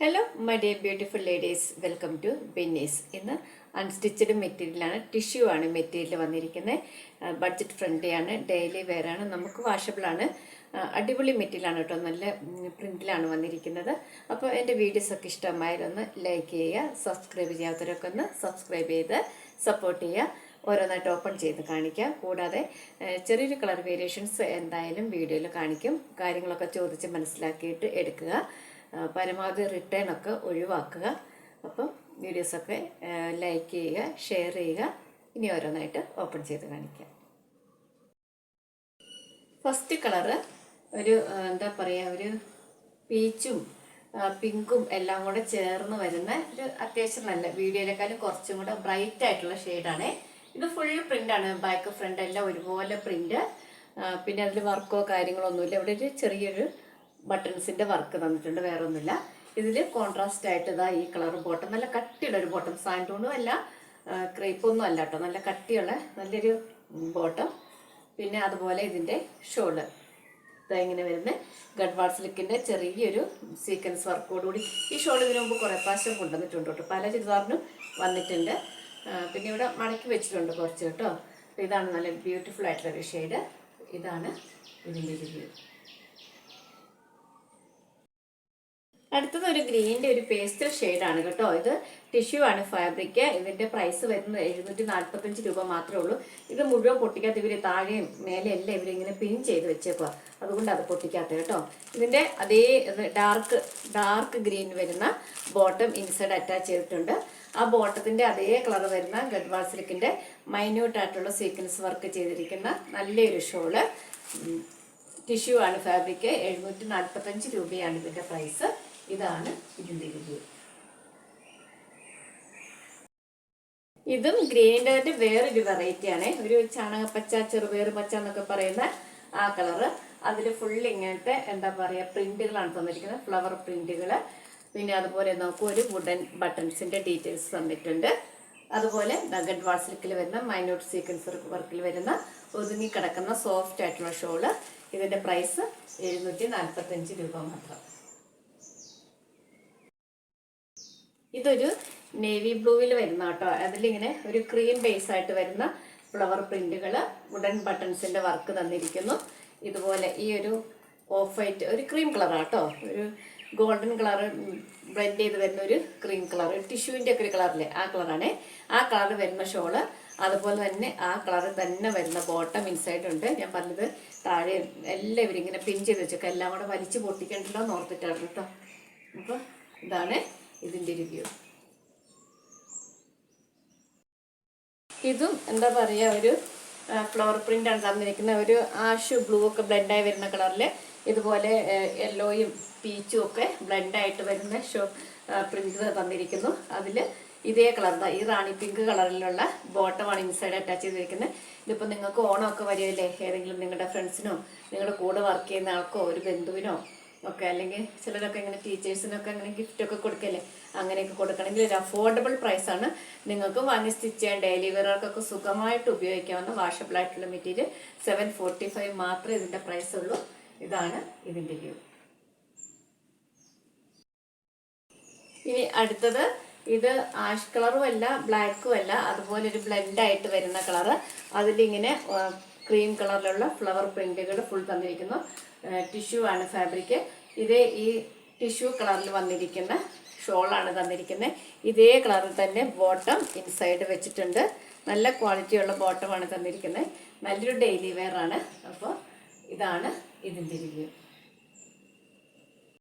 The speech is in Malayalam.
Hello my dear beautiful ladies welcome to Benny's ഇന്ന് അൺസ്റ്റിച്ചഡ് മെറ്റീരിയലാണ് ടിഷ്യൂ ആണ് മെറ്റീരിയൽ വന്നിരിക്കുന്നത്. ബഡ്ജറ്റ് ഫ്രണ്ട്ലി ആണ്. ഡെയിലി വെയർ ആണ്. നമുക്ക് വാഷബിളാണ് അടിപൊളി മെറ്റീരിയലാണ് കേട്ടോ. നല്ല പ്രിന്റിലാണ് വന്നിരിക്കുന്നത്. അപ്പോൾ എന്റെ വീഡിയോസൊക്കെ ഇഷ്ടമായാലൊന്ന് ലൈക്ക് ചെയ്യുക സബ്സ്ക്രൈബ് ചെയ്യാത്തവരൊക്കെ ഒന്ന് സബ്സ്ക്രൈബ് ചെയ്ത് സപ്പോർട്ട് ചെയ്യുക. ഓരോന്നായിട്ട് ഓപ്പൺ ചെയ്ത് കാണിക്കാം കൂടാതെ ഏഹ്, ചെറിയൊരു കളർ വേരിയേഷൻസ് എന്തായാലും വീഡിയോയിൽ കാണിക്കും. കാര്യങ്ങളൊക്കെ ചോദിച്ച് മനസ്സിലാക്കിയിട്ട് എടുക്കുക. പരമാവധി റിട്ടേൺ ഒക്കെ ഒഴിവാക്കുക. അപ്പം വീഡിയോസൊക്കെ ലൈക്ക് ചെയ്യുക ഷെയർ ചെയ്യുക. ഇനി ഓരോന്നായിട്ട് ഓപ്പൺ ചെയ്ത് കാണിക്കാം. ഫസ്റ്റ് കളറ് ഒരു എന്താ പറയുക ഒരു പീച്ചും പിങ്കും എല്ലാം കൂടെ ചേർന്ന് വരുന്ന ഒരു അത്യാവശ്യം നല്ല വീഡിയോയിലേക്കാളും കുറച്ചും കൂടെ ബ്രൈറ്റ് ആയിട്ടുള്ള ഷെയ്ഡാണ് ഇത് ഫുൾ പ്രിന്റ് ആണ്. ബാക്ക് ഫ്രണ്ട് എല്ലാം ഒരുപോലെ പ്രിന്റ് പിന്നെ അതിൽ വർക്കോ കാര്യങ്ങളോ ഒന്നുമില്ല. ഇവിടെ ഒരു ചെറിയൊരു ബട്ടൺസിന്റെ വർക്ക് തന്നിട്ടുണ്ട് വേറെ ഒന്നുമില്ല ഇതിൽ കോൺട്രാസ്റ്റ് ആയിട്ട് ഇതാ ഈ കളർ ബോട്ടം നല്ല കട്ടിയുള്ള ഒരു ബോട്ടം സാൻഡൂണും അല്ല ക്രീപ്പൊന്നും അല്ല കേട്ടോ നല്ല കട്ടിയുള്ള നല്ലൊരു ബോട്ടം പിന്നെ അതുപോലെ ഇതിന്റെ ഷോൾ ഇതാ ഇങ്ങനെ വരുന്ന. ഗഡ്വാൾ സിലിക്കിന്റെ ചെറിയൊരു സീക്വൻസ് വർക്കോടുകൂടി ഈ ഷോൾ ഇതിനു മുമ്പ് കുറേ പ്രാവശ്യം കൊണ്ടുവന്നിട്ടുണ്ട് കേട്ടോ പല ചുരിദാറിനും വന്നിട്ടുണ്ട്. പിന്നെ ഇവിടെ മടക്കി വെച്ചിട്ടുണ്ട് കുറച്ച് കേട്ടോ ഇതാണ് നല്ല ബ്യൂട്ടിഫുൾ ആയിട്ടുള്ള ഒരു ഷെയ്ഡ് ഇതാണ് ഇതിന്റെ റിവ്യൂ അടുത്തത് ഒരു ഗ്രീനിന്റെ ഒരു പേസ്റ്റൽ ഷെയ്ഡാണ് കേട്ടോ. ഇത് ടിഷ്യൂ ആണ് ഫാബ്രിക് ഇതിന്റെ പ്രൈസ് വരുന്നത് എഴുന്നൂറ്റി നാൽപ്പത്തഞ്ച് രൂപ മാത്രമേ ഉള്ളൂ. ഇത് മുഴുവൻ പൊട്ടിക്കാത്ത ഇവർ താഴെയും മേലെ എല്ലാം ഇവരിങ്ങനെ പിൻ ചെയ്ത് വെച്ചേക്കുക അതുകൊണ്ട് അത് പൊട്ടിക്കാത്ത കേട്ടോ. ഇതിന്റെ അതേ ഡാർക്ക് ഡാർക്ക് ഗ്രീൻ വരുന്ന ബോട്ടം ഇൻസൈഡ് അറ്റാച്ച് ചെയ്തിട്ടുണ്ട്. ആ ബോട്ടത്തിന്റെ അതേ കളർ വരുന്ന ഗഡ്വാൾ സിൽക്കിന്റെ മൈന്യൂട്ടായിട്ടുള്ള സീക്വൻസ് വർക്ക് ചെയ്തിരിക്കുന്ന നല്ലൊരു ഷോൾ ടിഷ്യൂ ആണ് ഫാബ്രിക് എഴുന്നൂറ്റി നാൽപ്പത്തഞ്ച് രൂപയാണ് ഇതിന്റെ പ്രൈസ്. ഇതാണ് ഇതിന്റെ റിവ്യൂ ഇതും തന്നെ വേറൊരു വെറൈറ്റി ആണ്. ഒരു ചാണകപ്പച്ച ചെറുപയർ പച്ച എന്നൊക്കെ പറയുന്ന ആ കളറ് അതിൽ ഫുൾ ഇങ്ങനത്തെ എന്താ പറയുക പ്രിന്റുകളാണ് തന്നിരിക്കുന്നത്. ഫ്ലവർ പ്രിന്റുകൾ പിന്നെ അതുപോലെ നമുക്ക് ഒരു വുഡൻ ബട്ടൺസിന്റെ ഡീറ്റെയിൽസ് തന്നിട്ടുണ്ട്. അതുപോലെ നഗഡ് വാൾ വരുന്ന മൈനോട്ട് സീക്വൻസ് വർക്കിൽ വരുന്ന ഒതുങ്ങി കിടക്കുന്ന സോഫ്റ്റ് ആയിട്ടുള്ള ഷോൾ ഇതിന്റെ പ്രൈസ് എഴുന്നൂറ്റി നാൽപ്പത്തഞ്ച് രൂപ മാത്രം. ഇതൊരു നേവി ബ്ലൂവിൽ വരുന്ന കേട്ടോ. അതിലിങ്ങനെ ഒരു ക്രീം ബേസ് ആയിട്ട് വരുന്ന ഫ്ലവർ പ്രിന്റുകൾ വുഡൻ ബട്ടൺസിന്റെ വർക്ക് തന്നിരിക്കുന്നു. ഇതുപോലെ ഈ ഒരു ഓഫ് വൈറ്റ് ഒരു ക്രീം കളറാണ് കേട്ടോ. ഒരു ഗോൾഡൻ കളർ ബ്ലെൻഡ് ചെയ്ത് വരുന്ന ഒരു ക്രീം കളർ ടിഷ്യൂവിന്റെ ഒക്കെ ഒരു കളറില്ലേ ആ കളറാണ്. ആ കളർ വരുന്ന ഷോൾ അതുപോലെ തന്നെ ആ കളർ തന്നെ വരുന്ന ബോട്ടം ഇൻസൈഡ് ഉണ്ട്. ഞാൻ പറഞ്ഞത് താഴെ എല്ലാം ഇവരിങ്ങനെ പിൻ ചെയ്ത് വെച്ചേക്കാം. എല്ലാം കൂടെ വലിച്ചു പൊട്ടിക്കണ്ടല്ലോ എന്ന് ഓർത്തിട്ടാണ് കേട്ടോ. അപ്പോൾ ഇതാണ് ഇതിന്റെ റിവ്യൂ ഇതും എന്താ പറയുക ഒരു ഫ്ലവർ പ്രിന്റ് ആണ് തന്നിരിക്കുന്നത്. ഒരു ആഷു ബ്ലൂ ഒക്കെ ബ്ലെൻഡായി വരുന്ന കളറിൽ ഇതുപോലെ യെല്ലോയും പീച്ചും ഒക്കെ ബ്ലെൻഡായിട്ട് വരുന്ന ഷോ പ്രിന്റ് തന്നിരിക്കുന്നു. അതിൽ ഇതേ കളർ ഈ റാണി പിങ്ക് കളറിലുള്ള ബോട്ടമാണ് ഇൻസൈഡ് അറ്റാച്ച് ചെയ്തിരിക്കുന്നത്. ഇതിപ്പോൾ നിങ്ങൾക്ക് ഓണമൊക്കെ വരുമല്ലേ ഏതെങ്കിലും നിങ്ങളുടെ ഫ്രണ്ട്സിനോ നിങ്ങളുടെ കൂടെ വർക്ക് ചെയ്യുന്ന ആൾക്കോ ഒരു ബന്ധുവിനോ ഒക്കെ അല്ലെങ്കിൽ ചിലരൊക്കെ ഇങ്ങനെ ടീച്ചേഴ്സിനൊക്കെ അങ്ങനെ ഗിഫ്റ്റ് ഒക്കെ കൊടുക്കല്ലേ? അങ്ങനെയൊക്കെ കൊടുക്കണമെങ്കിൽ ഒരു അഫോർഡബിൾ പ്രൈസാണ് നിങ്ങൾക്ക് വാങ്ങി സ്റ്റിച്ച് ചെയ്യാൻ ഡെയിലി വെയറുകൾക്കൊക്കെ സുഖമായിട്ട് ഉപയോഗിക്കാവുന്ന വാഷബിൾ ആയിട്ടുള്ള മെറ്റീരിയൽ സെവൻ ഫോർട്ടി ഫൈവ് മാത്രമേ ഇതിന്റെ പ്രൈസ് ഉള്ളൂ. ഇതാണ് ഇതിന്റെ വ്യൂ ഇനി അടുത്തത് ഇത് ആഷ് കളറും അല്ല ബ്ലാക്കും അല്ല അതുപോലെ ഒരു ബ്ലെൻഡ് ആയിട്ട് വരുന്ന കളറ് അതിലിങ്ങനെ ക്രീം കളറിലുള്ള ഫ്ലവർ പ്രിന്റുകൾ ഫുൾ തന്നിരിക്കുന്നു. ടിഷ്യൂ ആണ് ഫാബ്രിക്. ഇതേ ഈ ടിഷ്യൂ കളറിൽ വന്നിരിക്കുന്ന ഷോളാണ് തന്നിരിക്കുന്നത്. ഇതേ കളറിൽ തന്നെ ബോട്ടം ഇൻസൈഡ് വെച്ചിട്ടുണ്ട്. നല്ല ക്വാളിറ്റിയുള്ള ബോട്ടമാണ് തന്നിരിക്കുന്നത്. നല്ലൊരു ഡെയിലി വെയർ ആണ്. അപ്പോൾ ഇതാണ് ഇതിന്റെ റിവ്യൂ